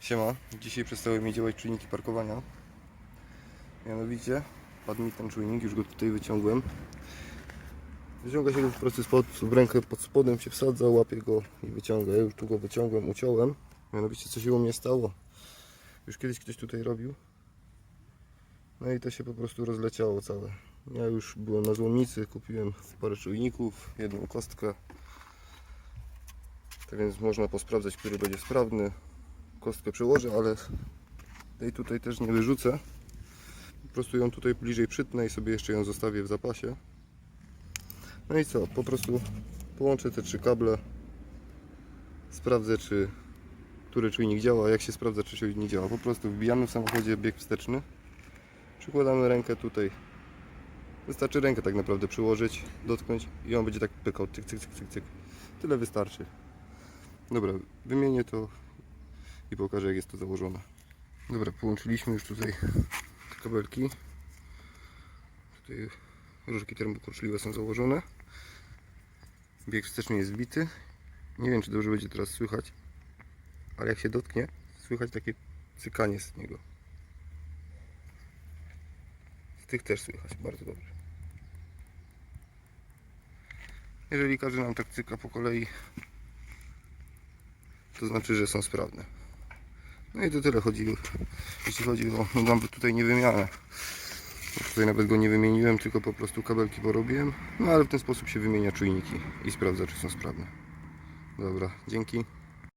Siema, dzisiaj przestały mi działać czujniki parkowania. Mianowicie padł mi ten czujnik, już go tutaj wyciągłem. Wyciąga się go w prosty sposób, rękę pod spodem się wsadza, łapie go i wyciąga. Ja już tu go wyciągłem, uciąłem. Mianowicie co się u mnie stało? Już kiedyś ktoś tutaj robił. No i to się po prostu rozleciało całe. Ja już byłem na złomnicy, kupiłem parę czujników, jedną kostkę. Tak więc można posprawdzać, który będzie sprawny kostkę przełożę, ale tej tutaj też nie wyrzucę. Po prostu ją tutaj bliżej przytnę i sobie jeszcze ją zostawię w zapasie. No i co? Po prostu połączę te trzy kable. Sprawdzę, czy który czujnik działa. Jak się sprawdza, czy czujnik działa? Po prostu wbijamy w samochodzie bieg wsteczny. Przykładamy rękę tutaj. Wystarczy rękę tak naprawdę przyłożyć, dotknąć i on będzie tak pykał. Cyk, cyk, cyk, cyk. Tyle wystarczy. Dobra, wymienię to i pokażę jak jest to założone. Dobra, połączyliśmy już tutaj te kabelki. Tutaj różki termokurczliwe są założone. Bieg wsteczny jest wbity. Nie wiem czy dobrze będzie teraz słychać, ale jak się dotknie, słychać takie cykanie z niego. Z tych też słychać bardzo dobrze. Jeżeli każdy nam tak cyka po kolei, to znaczy, że są sprawne. No i to tyle chodzi, jeśli chodzi o no tutaj nie wymianę. Tutaj nawet go nie wymieniłem, tylko po prostu kabelki porobiłem. No ale w ten sposób się wymienia czujniki i sprawdza, czy są sprawne. Dobra, dzięki.